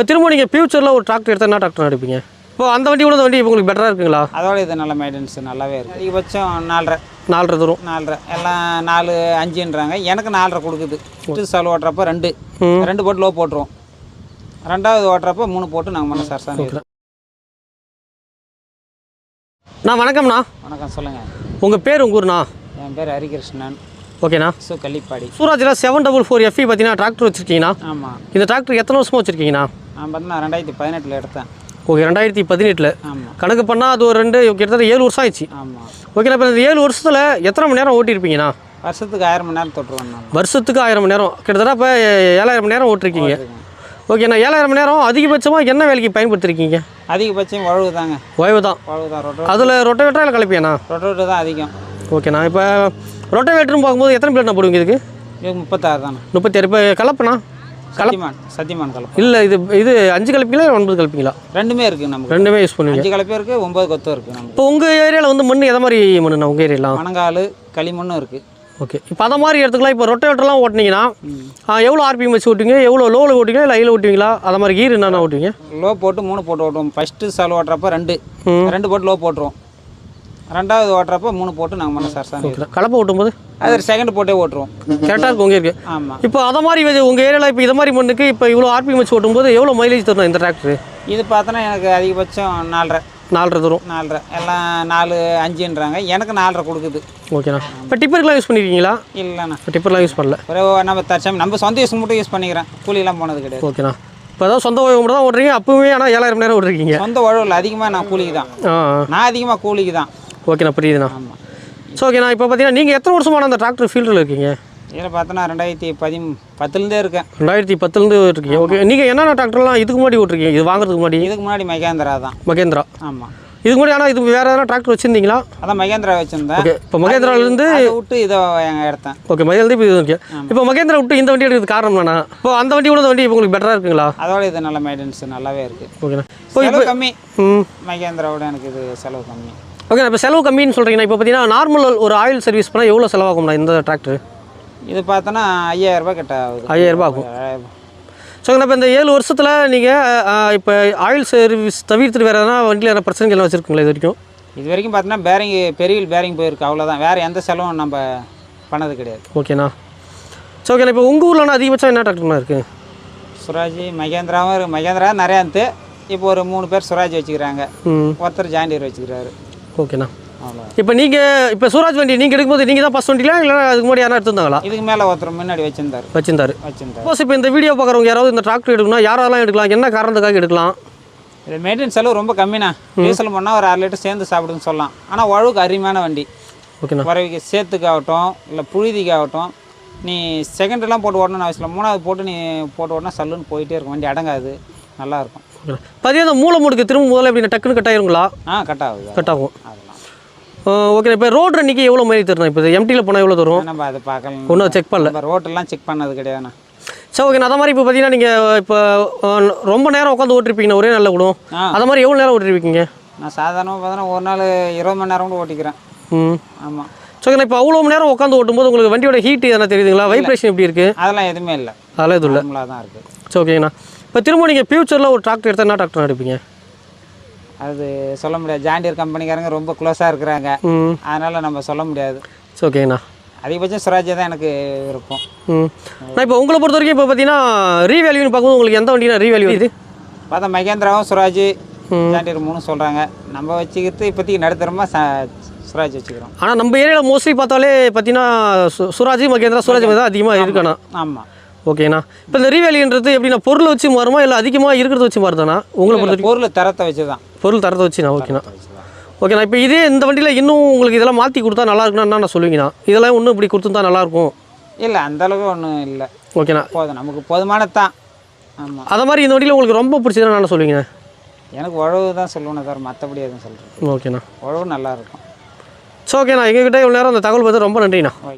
இப்போ திரும்ப நீங்கள் ஃபியூச்சரில் ஒரு டிராக்டர் எடுத்தால் என்ன டிராக்டர் எடுப்பீங்க? இப்போ அந்த வண்டி கூட வண்டி உங்களுக்கு பெட்டராக இருக்குங்களா? அதோட இது நல்ல மெயின்டெனன்ஸ் நல்லாவே இருக்குது அதிகபட்சம் நாலரை. நாலரை தூரம். நாலரை. எல்லாம் நாலு அஞ்சுன்றாங்க. எனக்கு நாலரை கொடுக்குது. ஃபஸ்ட்டு சால் ஓட்டுறப்ப ரெண்டு. ரெண்டு போட்டு லோ போட்டுருவோம். ரெண்டாவது ஓட்டுறப்ப மூணு போட்டு நாங்கள் மன சரசாமி நான் வணக்கம்ண்ணா. வணக்கம் சொல்லுங்கள் உங்கள் பேர் உங்கள் ஊர்ண்ணா? என் பேர் ஹரிகிருஷ்ணன். ஓகேண்ணா. சு கள்ளிப்பாடி. சூராஜில் செவன் டபுள் ஃபோர் எஃப்இ பார்த்தீங்கன்னா டிராக்டர் வச்சுருக்கீங்கண்ணா. ஆமாம் இந்த டிராக்டர் எத்தனை வருஷமாக வச்சுருக்கீங்கண்ணா? நான் பார்த்தீங்கன்னா ரெண்டாயிரத்தி பதினெட்டில் எடுத்தேன். ஓகே ரெண்டாயிரத்தி பதினெட்டில்? ஆமாம் கணக்கு பண்ணால் அது ஒரு ரெண்டு கிட்டத்தட்ட ஏழு வருஷம் ஆயிடுச்சு. ஆமாம் ஓகேண்ணா இப்போ இந்த ஏழு வருஷத்தில் எத்தனை மணி நேரம் ஓட்டியிருப்பீங்கண்ணா வருஷத்துக்கு ஆயிரம் மணி நேரம் தொட்டுருவேன் நான். வருஷத்துக்கு ஆயிரம் மணி நேரம். கிட்டத்தட்ட இப்போ ஏழாயிரம் மணி நேரம் ஓட்டிருக்கீங்க. ஓகேண்ணா ஏழாயிரம் மணி நேரம் அதிகபட்சமாக என்ன வேலைக்கு பயன்படுத்திருக்கீங்க? அதிகபட்சம் உழவு தாங்க. ஓய்வு தான். உழவு தான் ரொட்டோ அதில் ரொட்டவேட்டரா இல்லை கலப்பியாண்ணா? ரொட்டோட்டு தான் அதிகம். ஓகேண்ணா இப்போ ரொட்டவேட்டர்னு பார்க்கும்போது எத்தனை பிளேட் போடுவீங்க இதுக்கு? இது முப்பத்தாறு தானே. முப்பத்தாறு இப்போ கலப்புண்ணா? சத்தியமான் சத்தியமான் கலப்பு. இல்லை இது இது அஞ்சு கலப்பீங்களா ஒன்பது கலப்பீங்களா? ரெண்டுமே இருக்குது நமக்கு. ரெண்டுமே யூஸ் பண்ணுவீங்க அஞ்சு கலப்பே இருக்குது ஒம்பது கொத்தும் இருக்குது நமக்கு. இப்போ உங்கள் ஏரியாவில் வந்து மண் எதை மாதிரி மண்ணுண்ணா உங்கள் ஏரியாலாம் மணங்கால் களிமண்ணும் இருக்குது ஓகே இப்போ அதை மாதிரி இடத்துக்குலாம் இப்போ ரொட்டவேட்டர்லாம் ஓட்டினீங்கன்னா எவ்வளோ ஆர்பிஎம் வச்சு ஓட்டுவீங்க? எவ்வளோ லோவில் ஓட்டுவீங்களா? இல்லை ஹையில் ஓட்டுவீங்களா? அதை மாதிரி கீர் என்னென்ன ஓட்டுவீங்க? லோ போட்டு மூணு போட்டு ஓட்டுவோம். ஃபஸ்ட்டு சால் ஓட்டுறப்ப ரெண்டு. ரெண்டு போட்டு லோ போட்டுருவோம். ரெண்டாவது ஓட்டுறப்ப மூணு போட்டு நாங்கள் மன சரசாமி கலப்பை ஓட்டும்போது? அது செகண்ட் போட்டே ஓட்டுருவோம். கரெக்டாக இருக்கும் உங்கள் இருக்கு ஆமாம் இப்போ அதை மாதிரி உங்கள் ஏரியாவில் இப்போ இதை மாதிரி மண்ணுக்கு இப்போ இவ்வளோ ஆர்பிஎம் வச்சு ஓட்டும்போது எவ்வளோ மைலேஜ் தரும் இந்த டிராக்டர் இது பார்த்தோன்னா எனக்கு அதிகபட்சம் நாலரை. நாலரை தரும். நாலரை. எல்லாம் நாலு அஞ்சுன்றாங்க. எனக்கு நாலரை கொடுக்குது. ஓகேண்ணா. இப்போ டிப்பருக்குலாம் யூஸ் பண்ணியிருக்கீங்களா இல்லைண்ணா. இப்போ டிப்பர்லாம் யூஸ் பண்ணல. ஒரே நம்ம தற்சமயம் நம்ம சொந்த யூஸ் மட்டும் யூஸ் பண்ணிக்கிறேன். கூலியெல்லாம் போனது கிடையாது. ஓகேண்ணா. இப்போ ஏதாவது சொந்த ஓய்வு மட்டும் தான் ஓட்டுறீங்க அப்பவே ஆனால் ஏழாயிரம் நேரம் ஓட்டுருக்கீங்க. சொந்த உழவில் அதிகமாக நான் கூலிக்கு தான். நான் அதிகமாக கூலிக்கு தான். ஓகேண்ணா புரியுதுண்ணா. ஆமாம் ஸோ ஓகேண்ணா இப்போ பார்த்தீங்கன்னா நீங்கள் எத்தனை வருஷமான அந்த டிராக்டர் ஃபீல்டில் இருக்கீங்க? இதில் பார்த்தோன்னா ரெண்டாயிரத்தி பதி பத்துலேருந்தே இருக்கேன். ரெண்டாயிரத்தி பத்துலேருந்து இருக்கீங்க. ஓகே நீங்கள் என்னென்ன டிராக்டர்லாம் இதுக்கு முன்னாடி ஓட்டிருக்கீங்க இது வாங்குறதுக்கு முன்னாடி? இதுக்கு முன்னாடி மகேந்திரா தான். மகேந்திரா? ஆமாம் இதுக்கு முன்னாடி ஆனால் இது வேறு எதனா டிராக்டர் வச்சுருந்தீங்களா? அதான் மகேந்திரா வச்சுருந்தேன். ஓகே இப்போ மகேந்திராலேருந்து அதை விட்டு இதை எங்கள் எடுத்தேன். ஓகே மகேந்திரா இப்போ இது இருக்கு. இப்போ மகேந்திரா விட்டு இந்த வண்டி எடுக்கிறது காரணம் என்னண்ணா? இப்போ அந்த வண்டி கூட வண்டி இப்போ உங்களுக்கு பெட்டராக இருக்குங்களா? அதோட இது நல்ல மெயின்டெனன்ஸ் நல்லாவே இருக்குது ஓகேண்ணா இப்போ கம்மி. ம். மகேந்திராவோட எனக்கு இது செலவு கம்மி. ஓகே இப்போ செலவு கம்மின்னு சொல்கிறீங்கன்னா இப்போ பார்த்தீங்கன்னா நார்மல் ஒரு ஆயில் சர்வீஸ் பண்ணால் எவ்வளோ செலவாகும்ண்ணா இந்த டிராக்டர் இது பார்த்தோன்னா ஐயாயிரம் ரூபாய் கிட்ட ஆகுது. ஐயாயிரம் ரூபாய் ஆகும். ஸோ இப்போ இந்த ஏழு வருஷத்தில் நீங்கள் இப்போ ஆயில் சர்வீஸ் தவிர்த்துட்டு வேறு எதனா வண்டியில் எதனா பிரச்சனைகள் எல்லாம் வச்சுருக்கீங்களா இது வரைக்கும்? இது வரைக்கும் பார்த்தோன்னா பேரிங் பெரிய பேரிங் போயிருக்கு. அவ்வளோதான் வேறு எந்த செலவும் நம்ம பண்ணது கிடையாது. ஓகேண்ணா. ஸோ ஓகேண்ணா இப்போ உங்கள் ஊரில் அதிகபட்சம் என்ன டிராக்டர்ண்ணா இருக்குது சுராஜ் மகேந்திராவும் மகேந்திரா நிறையா இருந்து இப்போ ஒரு மூணு பேர் சுராஜ் வச்சுக்கிறாங்க. ஒருத்தர் ஜாண்டியர் வச்சுக்கிறாரு. ஓகேண்ணா. இப்போ நீங்கள் இப்போ சூராஜ் வண்டி நீங்கள் எடுக்கும்போது நீங்கள் தான் ஃபஸ்ட் வண்டிங்களா இல்லை அதுக்கு முன்னாடி யாரா எடுத்திருந்தாங்களா? இதுக்கு மேலே ஒருத்தர் முன்னாடி வச்சிருந்தாரு. வச்சிருந்தாரு. வச்சிருந்தாரு. சப்போஸ் இப்போ இந்த வீடியோ பார்க்குறவங்க யாராவது இந்த டிராக்டர் எடுக்கணும் யாரெல்லாம் எடுக்கலாம் என்ன காரணத்துக்காக எடுக்கலாம்? இது மெயின்டெனன்ஸ் செலவு ரொம்ப கம்மிண்ணா. டீசல் பண்ணால் ஒரு அரை லிட்டர் சேர்ந்து சாப்பிடுன்னு சொல்லலாம். ஆனால் உழவுக்கு அருமையான வண்டி. ஓகேண்ணா. பறவைக்கு சேத்துக்காகட்டும் இல்லை புழுதிக்காகட்டும் நீ செகண்ட்லாம் போட்டு ஓடணும்னு அவசியம் இல்லை. மூணாவது போட்டு நீ போட்டு ஓடனா சல்லுன்னு போயிட்டே இருக்கும். வண்டி அடங்காது. நல்லாயிருக்கும் பார்த்தீங்கன்னா மூளை முடுக்கு திரும்ப முதல்ல எப்படி டக்குன்னு கட் ஆயிருங்களா? ஆ கட் ஆகுது. கட் ஆகும். ஓகே இப்போ ரோட் ரன்னிக்கு எவ்வளோ மைலேஜ் தரணும்? இப்போ எம்டியில் போனால் எவ்வளோ தரும்? நம்ம அதை பார்க்கலாம். ஒன்றும் செக் பண்ணல. ரோட்டெல்லாம் செக் பண்ணது கிடையாதுண்ணா. சரி ஓகே அதே மாதிரி இப்போ பார்த்தீங்கன்னா நீங்கள் இப்போ ரொம்ப நேரம் உட்காந்து ஓட்டிருப்பீங்க ஒரே நல்ல ஆ. அது மாதிரி எவ்வளோ நேரம் ஓட்டிருப்பீங்க? நான் சாதாரணமாக பார்த்தோன்னா ஒரு நாள் இருபது மணி நேரம் கூட ஓட்டிக்கிறேன். ம். ஆமாம் ஸோ இப்போ அவ்வளோ மணி நேரம் உட்காந்து ஓட்டும்போது உங்களுக்கு வண்டியோட ஹீட் எதனா தெரியுதுங்களா? வைப்ரேஷன் எப்படி இருக்குது அதெல்லாம் எதுவுமே இல்லை. அதெல்லாம் எதுவும் இல்லை. தான் இருக்குது சரி ஓகேங்கண்ணா இப்போ திரும்ப நீங்கள் ஃபியூச்சரில் ஒரு டிராக்டர் எடுத்தால் என்ன டிராக்டர் எடுப்பீங்க? அது சொல்ல முடியாது. ஜாண்டியர் கம்பெனிக்காரங்க ரொம்ப க்ளோஸாக இருக்கிறாங்க. அதனால் நம்ம சொல்ல முடியாது. சரி ஓகேங்கண்ணா அதிகபட்சம் சுராஜ் தான் எனக்கு விருப்பம். ம். நான் இப்போ உங்களை பொறுத்த வரைக்கும் இப்போ பார்த்தீங்கன்னா ரீவேல்யூன்னு பார்க்கும்போது உங்களுக்கு எந்த வண்டினா ரீவேல்யூ இது பார்த்தா மகேந்திராவும் சுராஜ் ஜாண்டியர் மூணு சொல்கிறாங்க நம்ம வச்சுக்கிறது இப்போதைக்கு நடுத்தரமாக ச சுராஜ் வச்சுக்கிறோம். ஆனால் நம்ம ஏரியாவில் மோஸ்ட்லி பார்த்தாலே பார்த்தீங்கன்னா சு- சுராஜ் மகேந்திரா சுராஜ் தான் அதிகமாக இருக்குண்ணா ஆமாம் ஓகேண்ணா. இப்போ இந்த ரீவேல்யூன்றது எப்படின்னா பொருள் வச்சு மாறுமா இல்லை அதிகமாக இருக்கிறத வச்சு மாறுதாண்ணா உங்களை பொறுத்த பொருள் தரத்தை வச்சு தான் பொருள் தரத்தை வச்சுண்ணா ஓகேண்ணா. ஓகேண்ணா இப்போ இதே இந்த வண்டியில் இன்னும் உங்களுக்கு இதெல்லாம் மாற்றி கொடுத்தா நல்லா இருக்குன்னா நான் சொல்லுவீங்கண்ணா? இதெல்லாம் இன்னும் இப்படி கொடுத்துருந்தா நல்லாயிருக்கும் இல்லை அந்தளவுக்கு ஒன்றும் இல்லை. ஓகேண்ணா. போதும் நமக்கு போதுமானது தான் ஆமாம் அதை மாதிரி இந்த வண்டியில் உங்களுக்கு ரொம்ப பிடிச்சதுன்னா நான் சொல்லுவீங்க எனக்கு உழவு தான் சொல்லணும் தவிர மற்றபடி எதுவும் சொல்கிறது ஓகேண்ணா. உழவு நல்லா இருக்கும். ஸோ ஓகேண்ணா எங்ககிட்ட இவ்வளோ நேரம் அந்த தகவல் பார்த்து ரொம்ப நன்றிண்ணா.